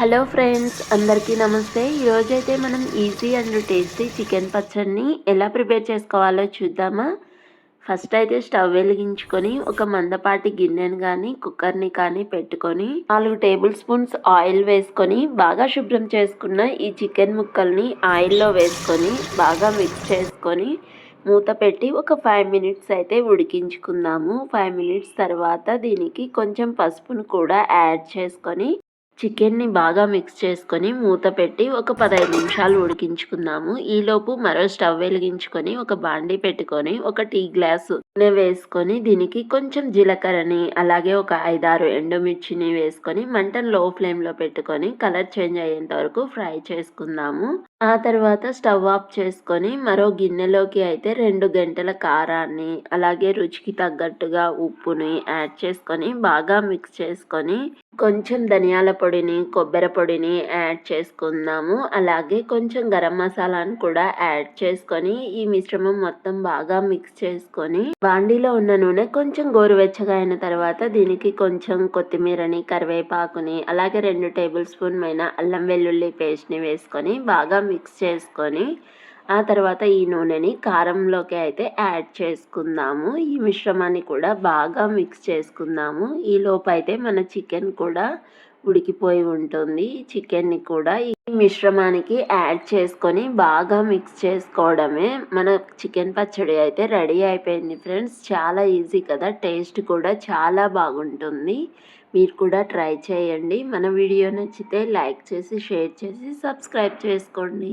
Hello friends అందరికీ నమస్తే. ఈరోజైతే మనం ఈజీ అండ్ టేస్టీ చికెన్ పచ్చడిని ఎలా ప్రిపేర్ చేసుకోవాలో చూద్దామా? ఫస్ట్ అయితే స్టవ్ వెలిగించుకొని ఒక మందపాటి గిన్నెను కానీ కుక్కర్ని కానీ పెట్టుకొని నాలుగు టేబుల్ స్పూన్స్ ఆయిల్ వేసుకొని బాగా శుభ్రం చేసుకున్న ఈ చికెన్ ముక్కల్ని ఆయిల్లో వేసుకొని బాగా మిక్స్ చేసుకొని మూత పెట్టి ఒక ఫైవ్ మినిట్స్ అయితే ఉడికించుకుందాము. ఫైవ్ మినిట్స్ తర్వాత దీనికి కొంచెం పసుపును కూడా యాడ్ చేసుకొని చికెన్ని బాగా మిక్స్ చేసుకొని మూత పెట్టి ఒక పదహైదు నిమిషాలు ఉడికించుకుందాము. ఈలోపు మరో స్టవ్ వెలిగించుకొని ఒక బాండి పెట్టుకొని ఒక టీ గ్లాసు నూనె వేసుకొని దీనికి కొంచెం జీలకర్రని అలాగే ఒక ఐదారు ఎండుమిర్చిని వేసుకొని మంటను లో ఫ్లేమ్లో పెట్టుకొని కలర్ చేంజ్ అయ్యేంత వరకు ఫ్రై చేసుకుందాము. ఆ తర్వాత స్టవ్ ఆఫ్ చేసుకొని మరో గిన్నెలోకి అయితే రెండు గంటల కారాన్ని అలాగే రుచికి తగ్గట్టుగా ఉప్పుని యాడ్ చేసుకొని బాగా మిక్స్ చేసుకొని కొంచెం ధనియాల పొడిని కొబ్బరి పొడిని యాడ్ చేసుకుందాము. అలాగే కొంచెం గరం మసాలాను కూడా యాడ్ చేసుకొని ఈ మిశ్రమం మొత్తం బాగా మిక్స్ చేసుకొని బాండీలో ఉన్న నూనె కొంచెం గోరువెచ్చగా అయిన తర్వాత దీనికి కొంచెం కొత్తిమీరని కరివేపాకుని అలాగే రెండు టేబుల్ స్పూన్ అయిన అల్లం వెల్లుల్లి పేస్ట్ని వేసుకొని బాగా మిక్స్ చేసుకొని ఆ తర్వాత ఈ నూనెని కారంలోకి అయితే యాడ్ చేసుకుందాము. ఈ మిశ్రమాన్ని కూడా బాగా మిక్స్ చేసుకుందాము. ఈ లోపైతే అయితే మన చికెన్ కూడా ఉడికిపోయి ఉంటుంది. చికెన్ని కూడా ఈ మిశ్రమానికి యాడ్ చేసుకొని బాగా మిక్స్ చేసుకోవడమే. మన చికెన్ పచ్చడి అయితే రెడీ అయిపోయింది ఫ్రెండ్స్. చాలా ఈజీ కదా. టేస్ట్ కూడా చాలా బాగుంటుంది. మీరు కూడా ట్రై చేయండి. మన వీడియో నచ్చితే లైక్ చేసి షేర్ చేసి సబ్స్క్రైబ్ చేసుకోండి.